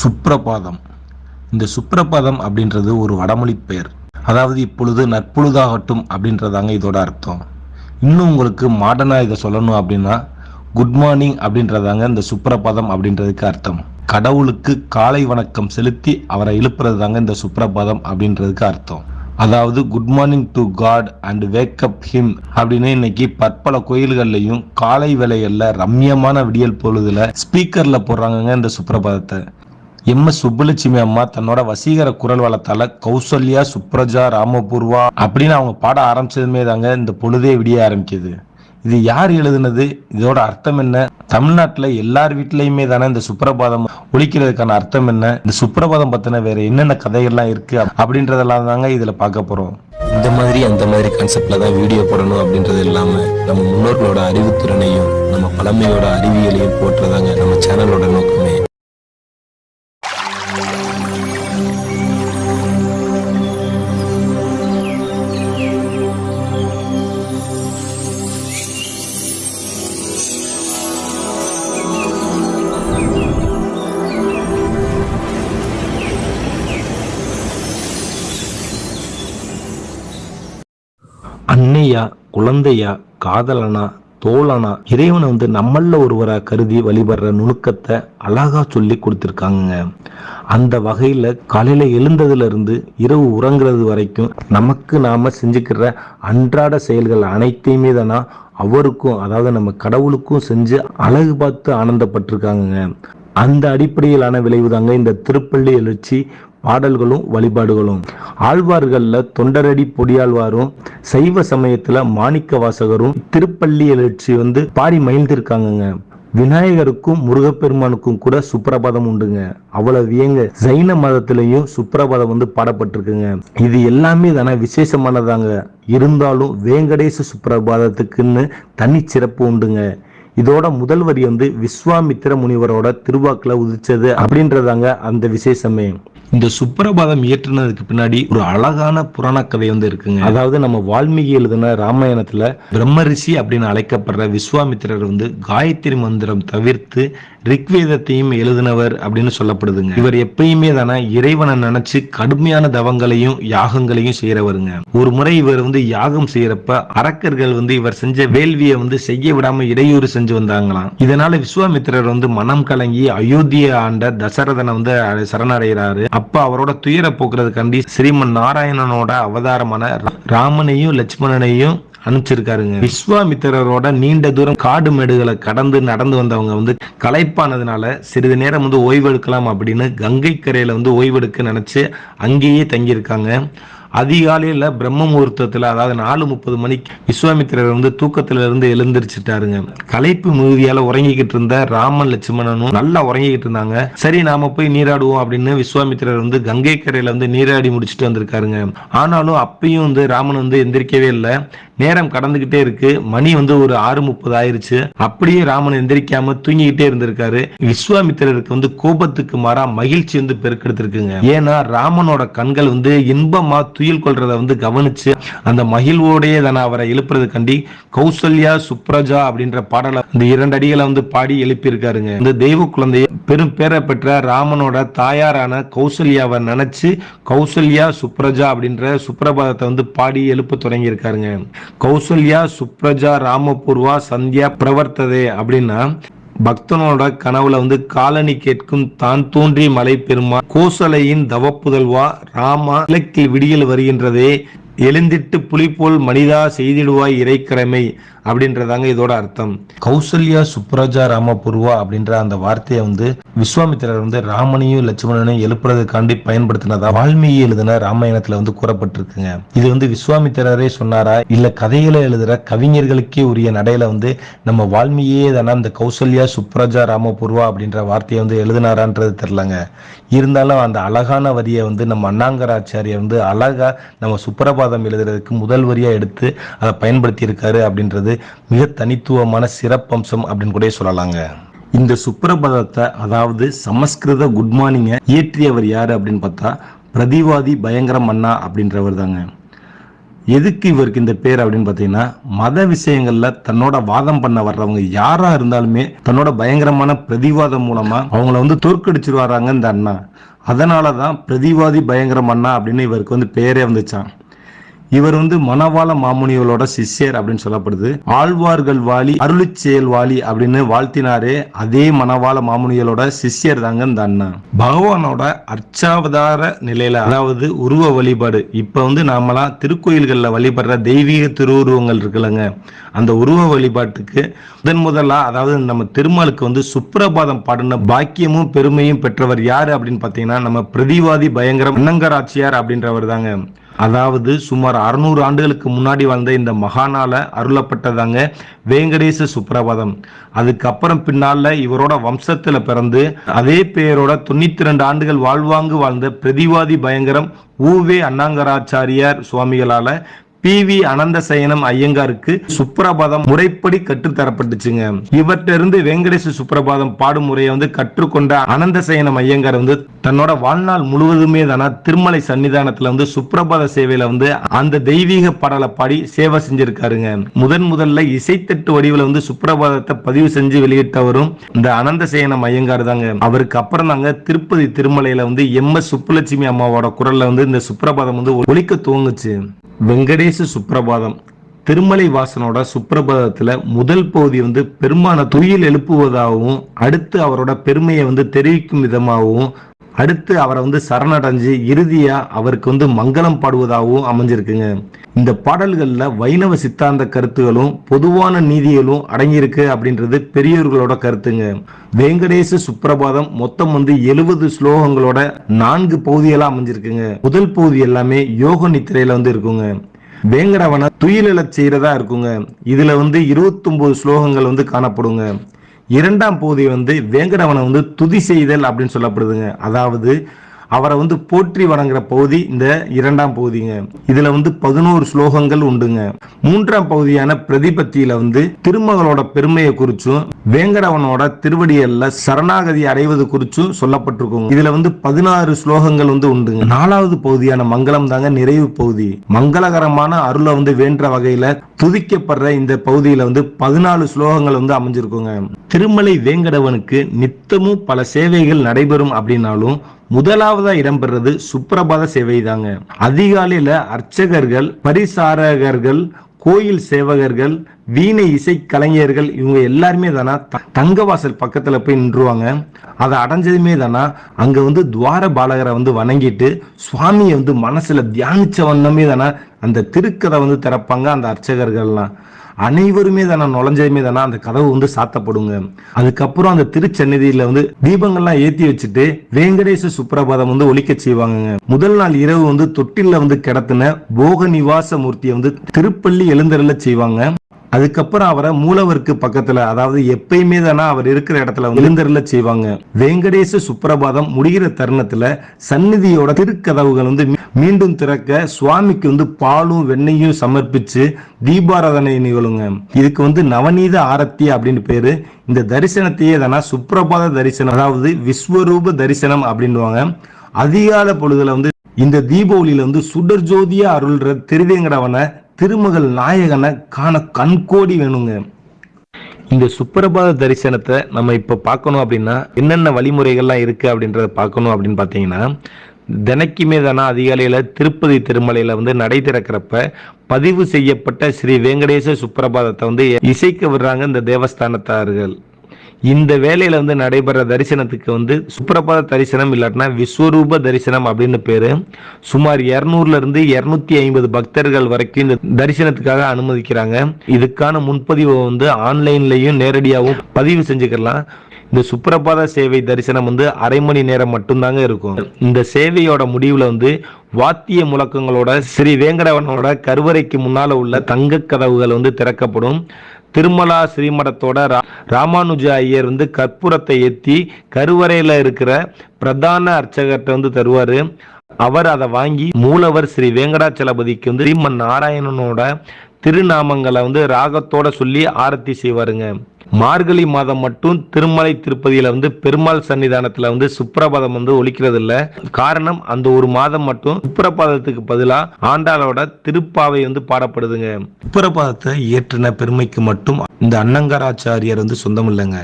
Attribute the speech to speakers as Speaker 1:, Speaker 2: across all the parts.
Speaker 1: சுப்ரபாதம். இந்த சுப்ரபாதம் அப்படின்றது ஒரு வடமொழி பெயர். அதாவது இப்பொழுது நற்பொழுதாகட்டும் அப்படின்றதாங்க இதோட அர்த்தம். இன்னும் உங்களுக்கு மாடர்னாக இதை சொல்லணும் அப்படின்னா குட் மார்னிங் அப்படின்றதாங்க இந்த சுப்ரபாதம் அப்படின்றதுக்கு அர்த்தம். கடவுளுக்கு காலை வணக்கம் செலுத்தி அவரை எழுப்புறது தாங்க இந்த சுப்ரபாதம் அப்படின்றதுக்கு அர்த்தம். அதாவது good morning to God and wake up him அப்படின்னு இன்னைக்கு பற்பல கோயில்கள்லையும் காலை வேளைகள்ல ரம்யமான விடியல் பொழுதுல ஸ்பீக்கர்ல போடுறாங்கங்க இந்த சுப்ரபாதத்தை. எம் எஸ் சுப்புலட்சுமி அம்மா தன்னோட வசீகர குரல் வளத்தால கௌசல்யா சுப்ரஜா ராமபூர்வா அப்படின்னு அவங்க பாட ஆரம்பிச்சதுமே தாங்க இந்த பொழுதே விடிய ஆரம்பிக்குது. இது யார் எழுதுனது? இதோட அர்த்தம் என்ன? தமிழ்நாட்டில் எல்லார் வீட்லையுமே தானே இந்த சுப்ரபாதம் ஒழிக்கிறதுக்கான அர்த்தம் என்ன? இந்த சுப்ரபாதம் பத்தின வேற என்னென்ன கதைகள்லாம் இருக்கு அப்படின்றதெல்லாம் தாங்க இதுல பார்க்க போறோம்.
Speaker 2: இந்த மாதிரி அந்த மாதிரி கான்செப்ட்ல தான் வீடியோ போடணும் அப்படின்றது இல்லாம நம்ம முன்னோர்களோட அறிவுத்திறனையும் நம்ம பழமையோட அறிவியலையும் போட்டுறதாங்க நம்ம சேனலோட நோக்கமே.
Speaker 1: குழந்தையா காதலனா தோழனா இறைவனை வந்து நம்மள ஒருவரா கருதி வழிபடுற நுணுக்கத்தை அழகா சொல்லி கொடுத்துருக்காங்க அந்த வகையில காலையில எழுந்ததுல இருந்து இரவு உறங்குறது வரைக்கும் நமக்கு நாம செஞ்சுக்கிற அன்றாட செயல்கள் அனைத்தையுமே தானா அவருக்கும் அதாவது நம்ம கடவுளுக்கும் செஞ்சு அழகு பார்த்து ஆனந்தப்பட்டிருக்காங்க அந்த அடிப்படையிலான விளைவு தாங்க இந்த திருப்பள்ளி எழுச்சி பாடல்களும் வழிபாடுகளும். ஆழ்வார்களில் தொண்டரடி பொடியாழ்வாரும் சைவ சமயத்தில் மாணிக்க வாசகரும் திருப்பள்ளி எழுச்சி வந்து பாடி மகிழ்ந்திருக்காங்கங்க. விநாயகருக்கும் முருகப்பெருமானுக்கும் கூட சுப்பிரபாதம் உண்டுங்க. அவ்வளவு வியங்க ஜைன மதத்திலையும் சுப்பிரபாதம் வந்து பாடப்பட்டிருக்குங்க. இது எல்லாமே தானே விசேஷமானதாங்க. இருந்தாலும் வேங்கடேச சுப்பிரபாதத்துக்குன்னு தனி சிறப்பு உண்டுங்க. இதோட முதல் வரி வந்து விஸ்வாமித்திர முனிவரோட திருவாக்குல உதிச்சது அப்படின்றதாங்க அந்த விசேஷமே. இந்த சுப்பிரபாதம் இயற்றுனதுக்கு பின்னாடி ஒரு அழகான புராண கதை வந்து இருக்குங்க. அதாவது நம்ம வால்மீகி எழுதின ராமாயணத்துல பிரம்ம ரிஷி அப்படின்னு அழைக்கப்படுற விஸ்வாமித்திரர் வந்து காயத்ரி மந்திரம் தவிர்த்து ரிக்வேதத்தையும் எழுதினவர் அப்படின்னு சொல்லப்படுதுங்க. இவர் எப்பயுமே தானே இறைவனை நினைச்சு கடுமையான தவங்களையும் யாகங்களையும் செய்யறவருங்க ஒரு முறை இவர் வந்து யாகம் செய்யறப்ப அரக்கர்கள் வந்து இவர் செஞ்ச வேள்வியை வந்து செய்ய விடாம இடையூறு செஞ்சு வந்தாங்களாம். இதனால விஸ்வாமித்திரர் வந்து மனம் கலங்கி அயோத்தியை ஆண்ட தசரதனை வந்து சரணடைகிறாரு. அப்ப அவரோட துயர போக்குறதுக்காண்டி ஸ்ரீமன் நாராயணனோட அவதாரமான ரா- ராமனையும் லட்சுமணனையும் அனுப்பிச்சிருக்காருங்க. விஸ்வாமித்திரரோட நீண்ட தூரம் காடு மேடுகளை கடந்து நடந்து வந்தவங்க வந்து களைப்பானதுனால சிறிது நேரம் வந்து ஓய்வெடுக்கலாம் அப்படின்னு கங்கை கரையில வந்து ஓய்வெடுக்க நினைச்சு அங்கேயே தங்கியிருக்காங்க. அதிகாலையில் பிரம்ம முகூர்த்தத்தில் அதாவது நாலு முப்பது மணிக்கு விஸ்வாமித்திரர் வந்து தூக்கத்திலிருந்து இருந்து களைப்பு மிகுதியால் உறங்கிக்கிட்டு இருந்த ராமன் லட்சுமணனும் நல்லா உறங்கிக்கிட்டு இருந்தாங்க. சரி நாம போய் நீராடுவோம் அப்படின்னு விஸ்வாமித்திரர் வந்து கங்கை கரையில் வந்து நீராடி முடிச்சுட்டு வந்திருக்காருங்க. ஆனாலும் அப்பயும் வந்து ராமன் வந்து எந்திரிக்கவே இல்லை. நேரம் கடந்துகிட்டே இருக்கு. மணி வந்து ஒரு ஆறு முப்பது ஆயிருச்சு. அப்படியே ராமன் எந்திரிக்காம தூங்கிக்கிட்டே இருந்திருக்காரு. விஸ்வாமித்திரருக்கு வந்து கோபத்துக்கு மாறா மகிழ்ச்சி வந்து பெருக்கெடுத்திருக்குங்க. ஏன்னா ராமனோட கண்கள் வந்து இன்பமா துயில் கொள்றத வந்து கவனிச்சு அந்த மகிழ்வோடையே தானே அவரை எழுப்புறது கண்டி கௌசல்யா சுப்ரஜா அப்படின்ற பாடலை இந்த இரண்டு அடிகளை வந்து பாடி எழுப்பியிருக்காருங்க. இந்த தெய்வ குழந்தைய பெரும் பேரை பெற்ற ராமனோட தாயாரான கௌசல்யாவை நினைச்சு கௌசல்யா சுப்ரஜா அப்படின்ற சுப்ரபாதத்தை வந்து பாடி எழுப்ப தொடங்கி இருக்காருங்க கௌசல்யா சுப்ரஜா ராமபூர்வா சந்தியா பிரவர்த்ததே அப்படின்னா பக்தனோட கனவுல வந்து காலனி கேட்கும் தான் தோன்றி மலை பெருமா கோசலையின் தவப்புதல்வா ராமா இலக்கில் விடியல் வருகின்றதே எழுந்திட்டு புலி போல் மனிதா செய்திடுவாய் இறைக்கிழமை அப்படின்றதாங்க இதோட அர்த்தம். கௌசல்யா சுப்ரஜா ராமபூர்வா அப்படின்ற அந்த வார்த்தையை வந்து விஸ்வாமித்திரர் வந்து ராமனையும் லட்சுமணனையும் எழுப்புறதுக்காண்டி பயன்படுத்தினதா வால்மீகி எழுதின ராமாயணத்துல வந்து கூறப்பட்டிருக்குங்க. இது வந்து விஸ்வாமித்திரரே சொன்னாரா? இல்ல கதைகளை எழுதுற கவிஞர்களுக்கே உரிய நடையில வந்து நம்ம வால்மீகியே தானே அந்த கௌசல்யா சுப்ரஜா ராமபூர்வா அப்படின்ற வார்த்தையை வந்து எழுதினாரான்றது தெரிலங்க இருந்தாலும் அந்த அழகான வரியை வந்து நம்ம அண்ணாங்கராச்சாரியை வந்து அழகா நம்ம சுப்ரபாதம் எழுதுறதுக்கு முதல் வரியா எடுத்து அதை பயன்படுத்தி இருக்காரு அப்படின்றது மிக தனித்துவமான சிறப்பம்சம் அப்படின்னு கூட சொல்லலாங்க. இந்த சுப்பிரபதத்தை அதாவது சமஸ்கிருத குட் மார்னிங்கை இயற்றியவர் யாரு அப்படின்னு பார்த்தா பிரதிவாதி பயங்கர மன்னா அப்படின்றவர் தாங்க. எதுக்கு இவருக்கு இந்த பேர் அப்படின்னு பார்த்தீங்கன்னா மத விஷயங்கள்ல தன்னோட வாதம் பண்ண வர்றவங்க யாரா இருந்தாலுமே தன்னோட பயங்கரமான பிரதிவாதம் மூலமா அவங்கள வந்து தோற்கடிச்சிருவாராங்க வர்றாங்க இந்த அண்ணா. அதனால தான் பிரதிவாதி பயங்கரம் அண்ணா அப்படின்னு இவருக்கு வந்து பேரே வந்துச்சான் இவர் வந்து மணவாள மாமுனிகளோட சிஷ்யர் அப்படின்னு சொல்லப்படுது. ஆழ்வார்கள் வாலி அருளி செயல் வாலி அப்படின்னு வாழ்த்தினாரே அதே மணவாள மாமுனிகளோட சிஷ்யர் தாங்க இந்த அண்ணா. பகவானோட அர்ச்சாவதார நிலையில அதாவது உருவ வழிபாடு. இப்ப வந்து நாமெல்லாம் திருக்கோயில்களில் வழிபடுற தெய்வீக திருவுருவங்கள் இருக்குல்லங்க. அந்த உருவ வழிபாட்டுக்கு முதன் முதலா அதாவது நம்ம திருமாலுக்கு வந்து சுப்பிரபாதம் பாடின பாக்கியமும் பெருமையும் பெற்றவர் யாரு அப்படின்னு பாத்தீங்கன்னா நம்ம பிரதிவாதி பயங்கரம் அன்னங்கராட்சியார் அப்படின்றவர் தாங்க அதாவது சுமார் அறுநூறு ஆண்டுகளுக்கு முன்னாடி வாழ்ந்த இந்த மகானால அருளப்பட்டதாங்க வேங்கடேச சுப்ரபாதம் அதுக்கப்புறம் பின்னால இவரோட வம்சத்துல பிறந்து அதே பெயரோட தொண்ணூத்தி ரெண்டு ஆண்டுகள் வாழ்வாங்கு வாழ்ந்த பிரதிவாதி பயங்கரம் ஊவே அண்ணாங்கராச்சாரியார் சுவாமிகளால பி வி அனந்தசயனம் ஐயங்காருக்கு சுப்ரபாதம் முறைப்படி கற்றுத்தரப்பட்டுச்சுங்க. இவற்றிலிருந்து இருந்து வெங்கடேச சுப்ரபாதம் பாடும் முறையை வந்து கற்றுக்கொண்ட அனந்தசயனம் ஐயங்கார் வந்து தன்னோட வாழ்நாள் முழுவதுமே தானா திருமலை சன்னிதானத்துல வந்து சுப்ரபாத சேவையில வந்து அந்த தெய்வீக பாடலை பாடி சேவை செஞ்சிருக்காருங்க. முதன் முதல்ல இசைத்தட்டு வடிவில் வந்து சுப்ரபாதத்தை பதிவு செஞ்சு வெளியிட்டவரும் இந்த அனந்தசயனம் ஐயங்கார் தாங்க அவருக்கு அப்புறம் தாங்க திருப்பதி திருமலையில வந்து எம் எஸ் சுப்புலட்சுமி அம்மாவோட குரல்ல வந்து இந்த சுப்ரபாதம் வந்து ஒலிக்க துவங்குச்சு. இயேசு சுப்ரபாதம் திருமலை வாசனோட சுப்ரபாதத்துல முதல் பகுதி வந்து பெருமான துயில் எழுப்புவதாகவும் அடுத்து அவரோட பெருமையை வந்து தெரிவிக்கும் விதமாகவும் அடுத்து அவரை வந்து சரணடைஞ்சு இறுதியா அவருக்கு வந்து மங்களம் பாடுவதாகவும் அமைஞ்சிருக்குங்க. இந்த பாடல்கள்ல வைணவ சித்தாந்த கருத்துகளும் பொதுவான நீதிகளும் அடங்கியிருக்கு அப்படின்றது பெரியோர்களோட கருத்துங்க. வேங்கடேச சுப்ரபாதம் மொத்தம் வந்து எழுபது ஸ்லோகங்களோட நான்கு பகுதிகளாக அமைஞ்சிருக்குங்க. முதல் பகுதி எல்லாமே யோக நித்திரையில வந்து இருக்குங்க. வேங்கடவனை துயிலெழச் செய்யறதா இருக்குங்க. இதுல வந்து 29 ஸ்லோகங்கள் வந்து காணப்படுங்க. இரண்டாம் பகுதி வந்து வேங்கடவனை வந்து துதி செய்தல் அப்படின்னு சொல்லப்படுதுங்க. அதாவது அவரை வந்து போற்றி வணங்குற பகுதி இந்த இரண்டாம் பகுதிங்க. இதுல வந்து பதினோரு ஸ்லோகங்கள் உண்டுங்க. மூன்றாம் பகுதியான பிரதிபத்தியில வந்து திருமகளோட பெருமையை குறிச்சும் வேங்கடவனோட திருவடியல்ல சரணாகதி அடைவது குறிச்சும் சொல்லப்பட்டிருக்கும் இதுல வந்து பதினாறு ஸ்லோகங்கள் வந்து உண்டுங்க. நாலாவது பகுதியான மங்களம் தாங்க நிறைவு பகுதி. மங்களகரமான அருளை வந்து வேண்ட வகையில துதிக்கப்படுற இந்த பகுதியில வந்து பதினாலு ஸ்லோகங்கள் வந்து அமைஞ்சிருக்குங்க. திருமலை வேங்கடவனுக்கு நித்தமும் பல சேவைகள் நடைபெறும் அப்படின்னாலும் முதலாவதா இடம்பெறது சுப்பிரபாத சேவை தாங்க அதிகாலையில அர்ச்சகர்கள் பரிசாரகர்கள் கோயில் சேவகர்கள் வீணை இசை கலைஞர்கள் இவங்க எல்லாருமே தானா த- தங்கவாசல் பக்கத்துல போய் நின்றுவாங்க. அதை அடைஞ்சதுமே தானா அங்க வந்து துவார பாலகரை வந்து வணங்கிட்டு சுவாமியை வந்து மனசுல தியானிச்ச வண்ணமே தானா அந்த திருக்கதை வந்து திறப்பாங்க அந்த அர்ச்சகர்கள்லாம். அனைவருமே தானே நுழைஞ்சதுமே தானே அந்த கதவு வந்து சாத்தப்படுங்க. அதுக்கப்புறம் அந்த திருச்சன்னதியில வந்து தீபங்கள்லாம் ஏத்தி வச்சுட்டு வேங்கடேச சுப்பிரபாதம் வந்து ஒழிக்க செய்வாங்கங்க. முதல் நாள் இரவு வந்து தொட்டில்ல வந்து கிடத்தின போக நிவாச மூர்த்தியை வந்து திருப்பள்ளி எழுந்தருள செய்வாங்க. அதுக்கப்புறம் அவரை மூலவருக்கு பக்கத்துல அதாவது எப்பயுமே தானே அவர் இருக்கிற இடத்துல விழுந்தரில் எழுந்தருள செய்வாங்க. வேங்கடேச சுப்ரபாதம் முடிகிற தருணத்துல சந்நிதியோட திருக்கதவுகள் வந்து மீ- மீண்டும் திறக்க சுவாமிக்கு வந்து பாலும் வெண்ணையும் சமர்ப்பிச்சு தீபாராதனை நிகழுங்க. இதுக்கு வந்து நவநீத ஆரத்தி அப்படின்னு பேரு. இந்த தரிசனத்தையே தானே சுப்ரபாத தரிசனம் அதாவது விஸ்வரூப தரிசனம் அப்படின்னுவாங்க. அதிகால பொழுதுல வந்து இந்த தீபாவளியில வந்து சுடர் ஜோதியா அருள்ற திருவேங்கடவனை திருமகள் நாயகனை காண கண்கோடி வேணுங்க. இந்த சுப்பிரபாத தரிசனத்தை நம்ம இப்போ பார்க்கணும் அப்படின்னா என்னென்ன வழிமுறைகள்லாம் இருக்குது அப்படின்றத பார்க்கணும் அப்படின்னு பார்த்தீங்கன்னா தினைக்குமே தானே அதிகாலையில் திருப்பதி திருமலையில் வந்து நடை திறக்கிறப்ப பதிவு செய்யப்பட்ட ஸ்ரீ வெங்கடேச சுப்பிரபாதத்தை வந்து இசைக்க விடுறாங்க இந்த தேவஸ்தானத்தார்கள் இந்த வேலையில் வந்து நடைபெற தரிசனத்துக்கு வந்து சுப்பிரபாத தரிசனம் இல்லாட்டினா விஸ்வரூப தரிசனம் அப்படின்னு பேர். சுமார் இரநூறுலேருந்து இரநூத்தி ஐம்பது பக்தர்கள் வரைக்கும் இந்த தரிசனத்துக்காக அனுமதிக்கிறாங்க. இதுக்கான முன்பதிவை வந்து ஆன்லைன்லையும் நேரடியாகவும் பதிவு செஞ்சுக்கலாம். இந்த சுப்பிரபாத சேவை தரிசனம் வந்து அரை மணி நேரம் மட்டும்தாங்க இருக்கும். இந்த சேவையோட முடிவில் வந்து வாத்திய முழக்கங்களோட ஸ்ரீ வேங்கடவனோட கருவறைக்கு முன்னால் உள்ள தங்க கதவுகள் வந்து திறக்கப்படும். திருமலா ஸ்ரீமடத்தோட ரா- ராமானுஜ ஐயர் வந்து கற்பூரத்தை ஏற்றி கருவறையில் இருக்கிற பிரதான அர்ச்சகர்கிட்ட வந்து தருவார். அவர் அதை வாங்கி மூலவர் ஸ்ரீ வேங்கடாச்சலபதிக்கு வந்து ஸ்ரீமன் நாராயணனோட திருநாமங்களை வந்து ராகத்தோட சொல்லி ஆரத்தி செய்வாருங்க. மார்கழி மாதம் மட்டும் திருமலை திருப்பதியில வந்து பெருமாள் சன்னிதானத்துல வந்து சுப்பிரபாதம் வந்து ஒழிக்கிறது இல்ல காரணம் அந்த ஒரு மாதம் மட்டும் சுப்பிரபாதத்துக்கு பதிலா ஆண்டாளோட திருப்பாவை வந்து பாடப்படுதுங்க. சுப்பிரபாதத்தை இயற்றின பெருமைக்கு மட்டும் இந்த அன்னங்கராச்சாரியார் வந்து சொந்தம் இல்லைங்க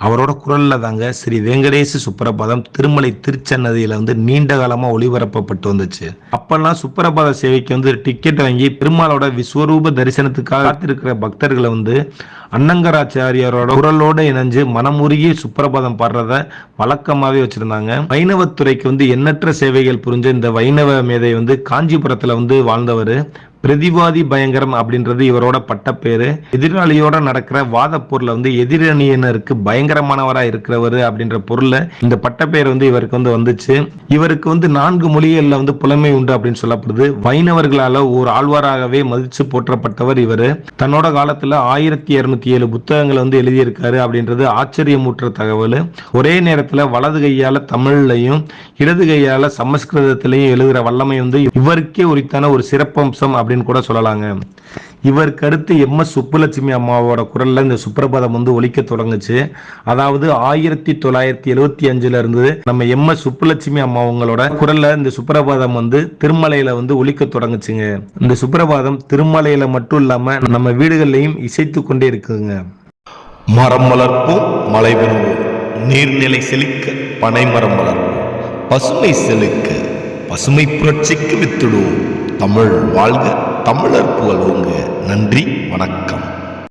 Speaker 1: அவரோட குரல்ல தாங்க ஸ்ரீ வெங்கடேச சுப்பிரபாதம் திருமலை திருச்சன்னதியில வந்து நீண்ட காலமா ஒளிபரப்பப்பட்டு வந்துச்சு. அப்பெல்லாம் சுப்பிரபாத சேவைக்கு வந்து டிக்கெட் வாங்கி பெருமாளோட விஸ்வரூப தரிசனத்துக்காக காத்திருக்கிற பக்தர்களை வந்து அன்னங்கராச்சாரியாரோட குரலோட இணைஞ்சு மனமுருகி சுப்பிரபாதம் பாடுறத வழக்கமாவே வச்சிருந்தாங்க. வைணவத்துறைக்கு வந்து எண்ணற்ற சேவைகள் புரிஞ்ச இந்த வைணவ மேதை வந்து காஞ்சிபுரத்துல வந்து வாழ்ந்தவர். பிரதிவாதி பயங்கரம் அப்படின்றது இவரோட பட்டப்பேரு எதிராளியோட நடக்கிற வாத போர்ல வந்து எதிரணியினருக்கு பயங்கரமானவரா இருக்கிறவர் அப்படின்ற பொருள்ல இந்த பட்டப்பேர் வந்து இவருக்கு வந்து வந்துச்சு. இவருக்கு வந்து நான்கு மொழிகள்ல வந்து புலமை உண்டு அப்படின்னு சொல்லப்படுது. வைணவர்களால ஒரு ஆழ்வாராகவே மதிச்சு போற்றப்பட்டவர் இவர். தன்னோட காலத்துல ஆயிரத்தி இருநூத்தி ஏழு புத்தகங்களை வந்து எழுதியிருக்காரு அப்படின்றது ஆச்சரியமூற்ற தகவல். ஒரே நேரத்துல வலது கையால தமிழ்லையும் இடது கையால சமஸ்கிருதத்திலையும் எழுதுகிற வல்லமை வந்து இவருக்கே உரித்தான ஒரு சிறப்பம்சம் அப்படின்னு கூட சொல்லலாங்க. இவருக்கு அடுத்து எம். எஸ். சுப்புலட்சுமி அம்மாவோட குரலில் இந்த சுப்பிரபாதம் வந்து ஒழிக்க தொடங்குச்சு. அதாவது ஆயிரத்தி தொள்ளாயிரத்தி எழுவத்தி அஞ்சுல இருந்து நம்ம எம். எஸ். சுப்புலட்சுமி அம்மா அவங்களோட இந்த சுப்பிரபாதம் வந்து திருமலையில வந்து ஒழிக்க தொடங்குச்சுங்க. இந்த சுப்பிரபாதம் திருமலையில மட்டும் இல்லாம நம்ம வீடுகள்லையும் இசைத்து கொண்டே இருக்குங்க
Speaker 3: மரம் வளர்ப்போம் மலை பெறுவோம். நீர்நிலை செழிக்க பனை மரம் வளர்ப்போம். பசுமை செழிக்க பசுமை புரட்சிக்கு வித்துடுவோம். தமிழ் வாழ்க தமிழர் புகழ் ஓங்க. நன்றி வணக்கம்.